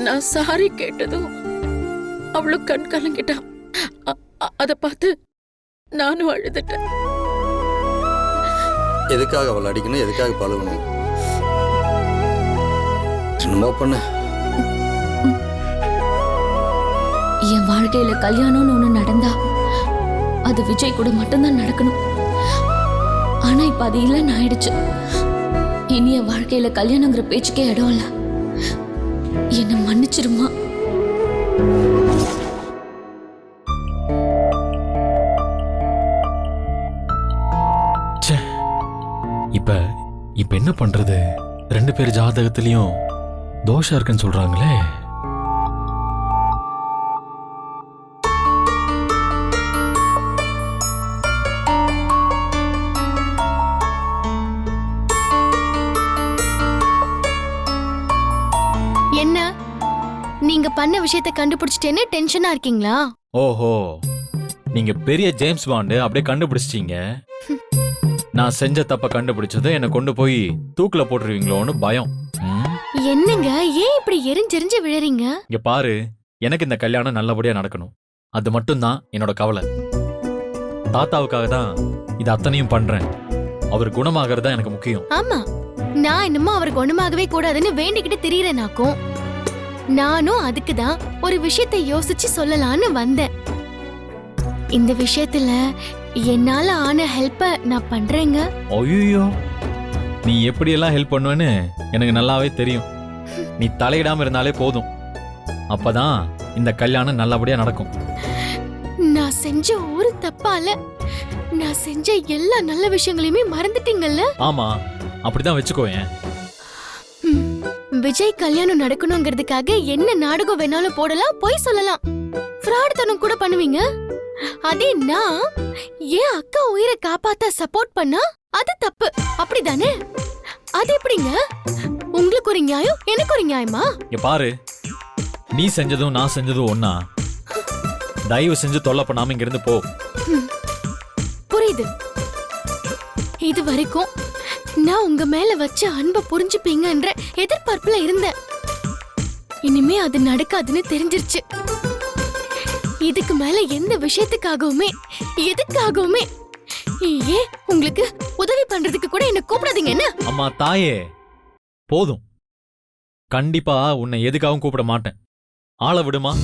நான் சாரி கேட்டதும் அவளும் கண் கலங்கிட்டா. அ- அ- அத பார்த்து நானும் அழுதுட்டேன். எதுக்காக அவளை அடிக்கணும்? எதுக்காக பழகணும்? என்னமோ பண்ண. என் வாழ்க்கையில கல்யாணம்னு ஒண்ணு நடந்தா அது விஜய் கூட மட்டும்தான் நடக்கணும். ஆனா இப்ப அது இல்லைன்னு ஆயிடுச்சு. இனி என் வாழ்க்கையில கல்யாணங்கிற பேச்சுக்கே இடம் இல்ல. என்ன மன்னிச்சிருமா ச்சே. இப்ப இப்ப என்ன பண்றது? ரெண்டு பேர் ஜாதகத்திலயும் தோஷம் இருக்குன்னு சொல்றாங்களே. என்ன? நீங்க பண்ண விஷயத்தை கண்டுபிடிச்சிட்டேன்னு டென்ஷனா இருக்கீங்களா? ஓஹோ. நீங்க பெரிய ஜேம்ஸ் பாண்டு அப்படியே கண்டுபிடிச்சிட்டீங்க. நான் செஞ்ச தப்ப கண்டுபிடிச்சது என்னை கொண்டு போய் தூக்குல போட்டுருவீங்களோன்னு பயம்? என்னங்க? ஏன் இப்படி எரிஞ்செரிஞ்சு விழறீங்க? இங்க பாரு எனக்கு இந்த கல்யாணம் நல்லபடியா நடக்கணும். அது மட்டும்தான் என்னோட கவலை. தாத்தாவுக்காக தான் இது அத்தனையும் பண்றேன். அவர் குணமாகறது தான் எனக்கு முக்கியம். ஆமா. நான் என்னமோ அவர் குணமாகவே கூடாதுன்னு வேண்டிக்கிட்டு திரியறேனாக்கும் நானும் அதுக்கு தான் ஒரு விஷயத்தை யோசிச்சு சொல்லலாம்னு வந்தேன். இந்த விஷயத்துல என்னால ஆன ஹெல்ப்ப நான் பண்றேங்க. ஐயோ நீ எப்படியெல்லாம் ஹெல்ப் பண்ணுவேன்னு எனக்கு நல்லாவே தெரியும். நீ தலையிடாம இருந்தாலே போதும். அப்பதான் இந்த கல்யாணம் நல்லபடியா நடக்கும். நான் செஞ்ச ஒரு தப்பால நான் செஞ்ச எல்லா நல்ல விஷயங்களையுமே மறந்துட்டீங்கல்ல? ஆமா அப்படிதான் வச்சுக்கோயேன். விஜய் கல்யாணம் நடக்கணுங்கிறதுக்காக என்ன நாடகம் வேணாலும் போடலாம் பொய் சொல்லலாம். ஃப்ராடுத்தனம் கூட பண்ணுவீங்க? அதே நான் என் அக்கா உயிரை காப்பாத்த சப்போர்ட் பண்ணா அது தப்பு. அப்படிதானே? அது எப்படிங்க? உங்களுக்கு ஒரு நியாயம் எனக்கு ஒரு நியாயமா? இங்க பாரு. நீ செஞ்சதும் நான் செஞ்சதும் ஒண்ணா. தயவு செஞ்சு தொல்லை பண்ணாம இங்கிருந்து போ. புரியுது. இது வரைக்கும் நான் உங்க மேல வச்ச அன்பை புரிஞ்சுப்பீங்கன்ற எதிர்பார்ப்புல இருந்தேன். இனிமே அது நடக்காதுன்னு தெரிஞ்சிருச்சு. இதுக்கு மேல எந்த விஷயத்துக்காகவுமே எதுக்காகவுமே ஏன் உங்களுக்கு உதவி பண்றதுக்கு கூட என்ன கூப்பிடாதீங்க என்ன? அம்மா தாயே போதும். கண்டிப்பா உன்னை எதுக்காகவும் கூப்பிட மாட்டேன். ஆளை விடுமா?